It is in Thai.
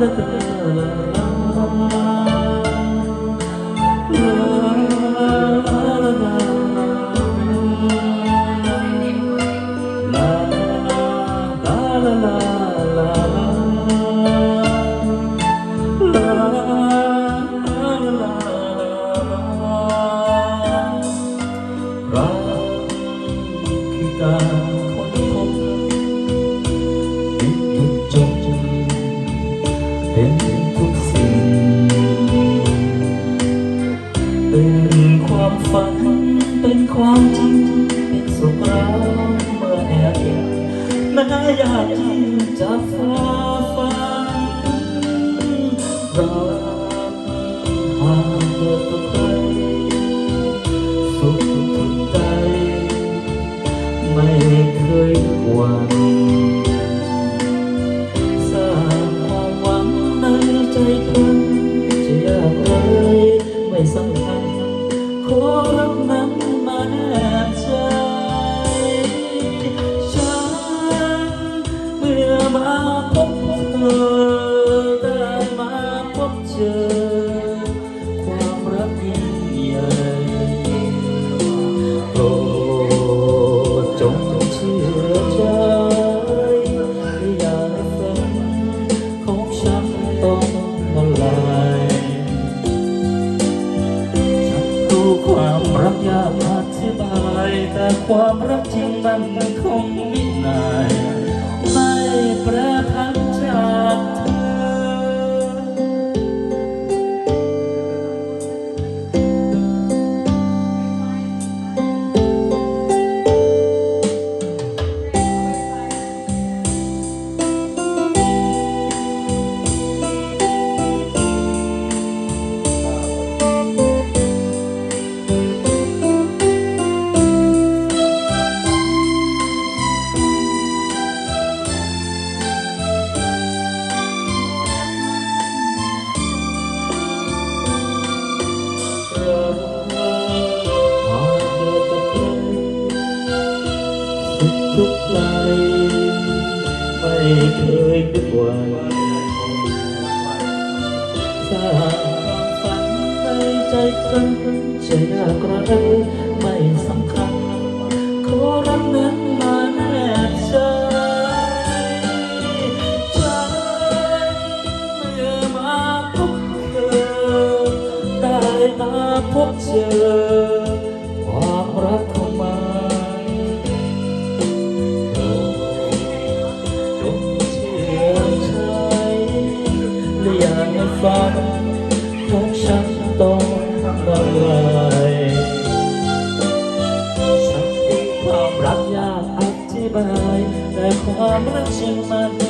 da da da da ความฝันเป็นความจริงเป็นสุขเราเมื่อแอบเห็นแม้อยากที่จะฟัง พบเธอได้มาพบเจอ ความรักยิ่งใหญ่โปรดจงเชื่อใจอย่าให้ฝันของฉันต้องมาลายฉันรู้ความรักยากอธิบาย แต่ความรักจริงมันคงไม่นาย เคยนึกว่าสร้างความฝันในใจกันจะยากระไรไม่สำคัญขอรักนั้นมาแนบใจฉันเมื่อมาพบเธอได้มาพบเจอ ของฉันต้องละลายฉันมีความรักยากอธิบาย แต่ความรักฉันมัน